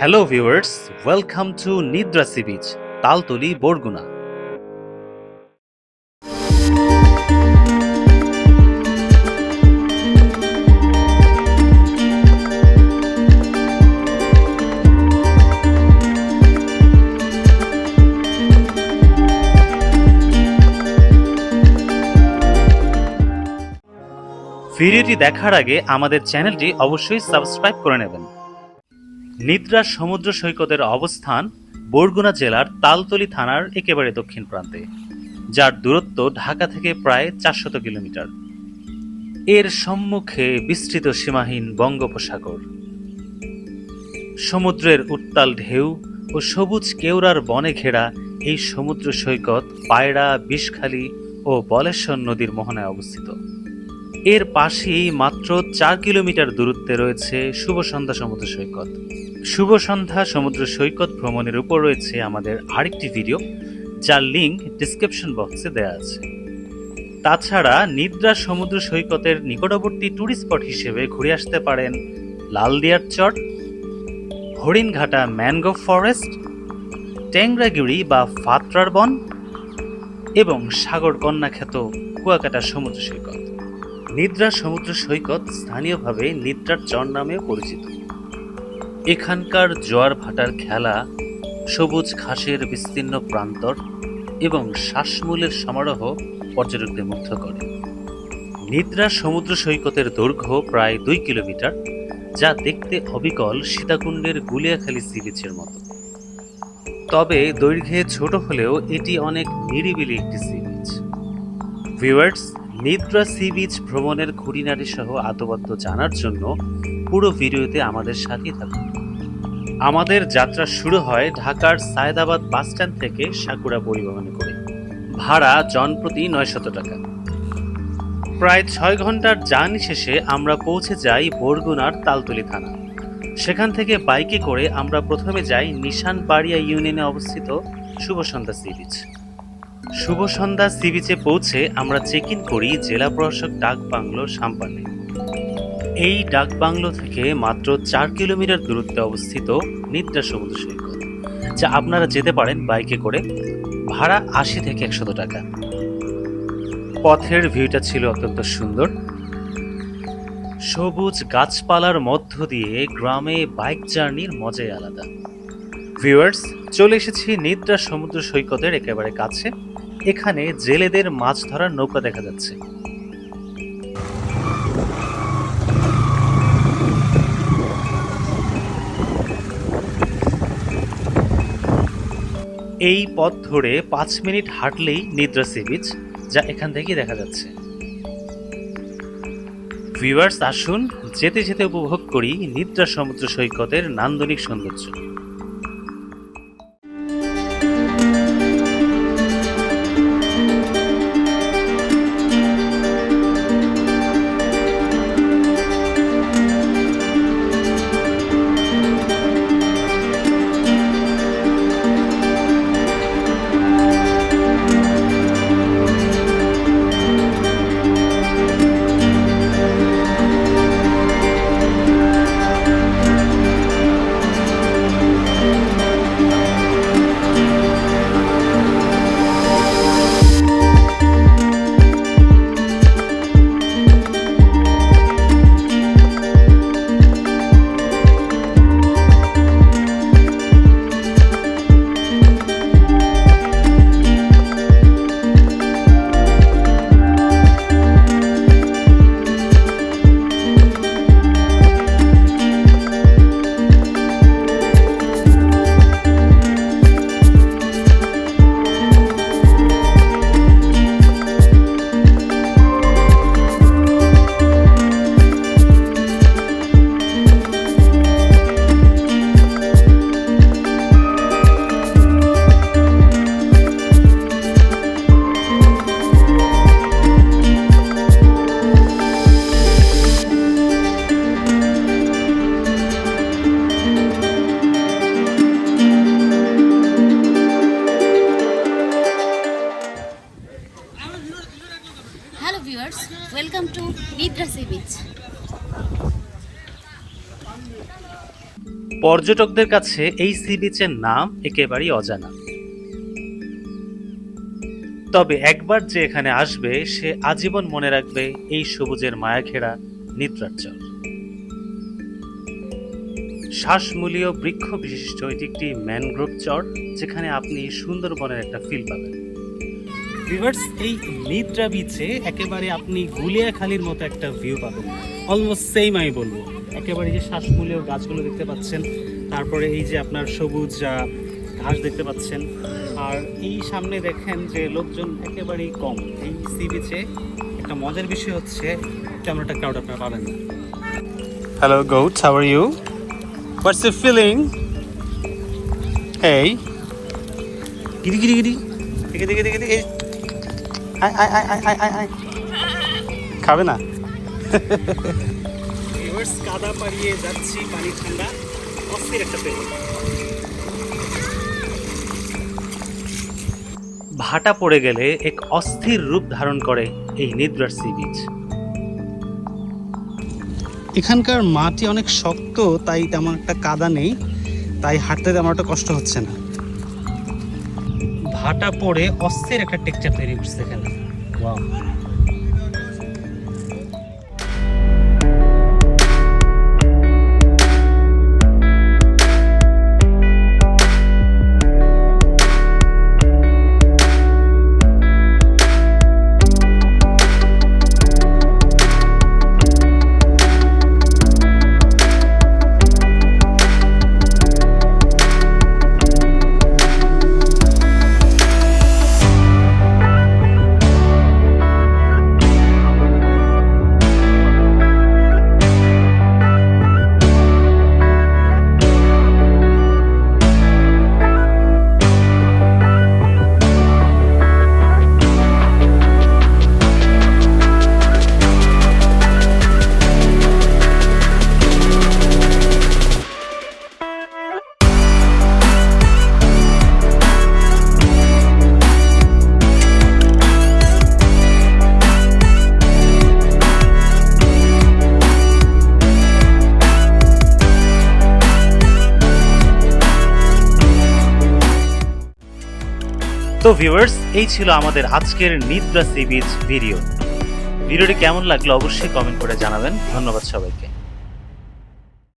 Hello viewers welcome to Nidra sea beach Taltali Barguna ভিডিওটি দেখার আগে আমাদের চ্যানেলটি অবশ্যই সাবস্ক্রাইব করে নেবেন। নিদ্রা সমুদ্র সৈকতের অবস্থান বরগুনা জেলার তালতলি থানার একেবারে দক্ষিণ প্রান্তে, যার দূরত্ব ঢাকা থেকে প্রায় চারশত কিলোমিটার। এর সম্মুখে বিস্তৃত সীমাহীন বঙ্গোপসাগর। সমুদ্রের উত্তাল ঢেউ ও সবুজ কেওড়ার বনে ঘেরা এই সমুদ্র সৈকত পায়রা, বিষখালী ও বলেশ্বর নদীর মোহনায় অবস্থিত। এর পাশেই মাত্র চার কিলোমিটার দূরত্বে রয়েছে শুভ সন্ধ্যা সমুদ্র সৈকত। শুভ সন্ধ্যা সমুদ্র সৈকত ভ্রমণের উপর রয়েছে আমাদের আরেকটি ভিডিও, যার লিঙ্ক ডিসক্রিপশন বক্সে দেওয়া আছে। তাছাড়া নিদ্রা সমুদ্র সৈকতের নিকটবর্তী ট্যুরিস্ট স্পট হিসেবে ঘুরে আসতে পারেন লালদিয়ার চট হরিণঘাটা ম্যানগ্রোভ ফরেস্ট, ট্যাংরাগিরি বা ফাতরার বন এবং সাগর কন্যা খ্যাত কুয়াকাটা সমুদ্র সৈকত। নিদ্রা সমুদ্র সৈকত স্থানীয়ভাবে নিদ্রার চর নামেও পরিচিত। এখানকার জোয়ার ভাটার খেলা, সবুজ ঘাসের বিস্তীর্ণ প্রান্তর এবং শ্বাসমূলের সমারোহ পর্যটকদের মুগ্ধ করে। নিদ্রা সমুদ্র সৈকতের দৈর্ঘ্য প্রায় দুই কিলোমিটার, যা দেখতে অবিকল সীতাকুণ্ডের গুলিয়াখালী সি বিচের মতো। তবে দৈর্ঘ্যে ছোট হলেও এটি অনেক নিরিবিলি একটি sea beach. Viewers Nidra sea beach ভ্রমণের খুঁটিনাটি সহ আতবাদ্য জানার জন্য পুরো ভিডিওতে আমাদের সাথেই থাকুন। আমাদের যাত্রা শুরু হয় ঢাকার সায়দাবাদ বাসস্ট্যান্ড থেকে সাকুরা পরিবহনে করে। ভাড়া জনপ্রতি নয়শত টাকা। প্রায় ছয় ঘণ্টার জার্নি শেষে আমরা পৌঁছে যাই বরগুনার তালতলি থানা। সেখান থেকে বাইকে করে আমরা প্রথমে যাই নিশান পাড়িয়া ইউনিয়নে অবস্থিত Shubho Sandhya sea beach Shubho Sandhya sea বিচে পৌঁছে আমরা চেক ইন করি জেলা প্রশাসক ডাক বাংলো সাম্পানে। এই ডাক বাংলো থেকে মাত্র চার কিলোমিটার দূরত্বে অবস্থিত নিদ্রা সমুদ্র সৈকত, যা আপনারা যেতে পারেন বাইকে করে, ভাড়া আশি থেকে একশত টাকা। পথের ভিউটা ছিল অত্যন্ত সুন্দর। সবুজ গাছপালার মধ্য দিয়ে গ্রামে বাইক জার্নির মজাই আলাদা। ভিউয়ার্স, চলে এসেছি নিদ্রা সমুদ্র সৈকতের একেবারে কাছে। এখানে জেলেদের মাছ ধরার নৌকা দেখা যাচ্ছে। এই পথ ধরে পাঁচ মিনিট হাঁটলেই নিদ্রা সি বিচ যা এখান থেকে দেখা যাচ্ছে। ভিউয়ার্স আসুন যেতে যেতে উপভোগ করি নিদ্রা সমুদ্র সৈকতের নান্দনিক সৌন্দর্য। Viewers welcome to Nidra sea beach পর্যটকদের কাছে এই সি বিচের নাম একেবারেই অজানা। তবে একবার যে এখানে আসবে, সে আজীবন মনে রাখবে এই সবুজের মায়াঘেরা নিদ্রার চর। শ্বাসমূলীয় বৃক্ষ বিশিষ্ট এটি একটি ম্যানগ্রোভ চর, যেখানে আপনি সুন্দরবনের একটা ফিল পাবেন। রিভার্স এই নিদ্রা বিচে একেবারে আপনি গুলিয়াখালির মতো একটা ভিউ পাবেন। অলমোস্ট সেম আমি বলব। একেবারে যে শ্বাসমূলীয় গাছগুলো দেখতে পাচ্ছেন তারপরে এই যে আপনার সবুজ ঘাস দেখতে পাচ্ছেন। আর এই সামনে দেখেন যে লোকজন একেবারেই কম। এই সি বিচে একটা মজার বিষয় হচ্ছে তেমন একটা ক্রাউড আপনারা পাবেন না। Hello goats how are you what's you feeling এই গিরি গিরি গিরি। দেখে দেখে দেখে দেখে খাবে না? কাদা পাড়িয়ে যাচ্ছি পানি ঠান্ডা অস্থির একটা পেয়ে ভাটা পড়ে গেলে এক অস্থির রূপ ধারণ করে এই নিদ্রার সি বিচ এখানকার মাটি অনেক শক্ত তাই তেমন একটা কাদা নেই তাই হাঁটতে তেমন একটা কষ্ট হচ্ছে না। ভাটা পড়ে অস্থির একটা টেকচার তৈরি করছে এখানে। তো ভিউয়ার্স এই ছিল আমাদের আজকের নিদ্রা সি বিচ ভিডিও ভিডিওটি কেমন লাগল অবশ্যই কমেন্ট করে জানাবেন। ধন্যবাদ সবাইকে।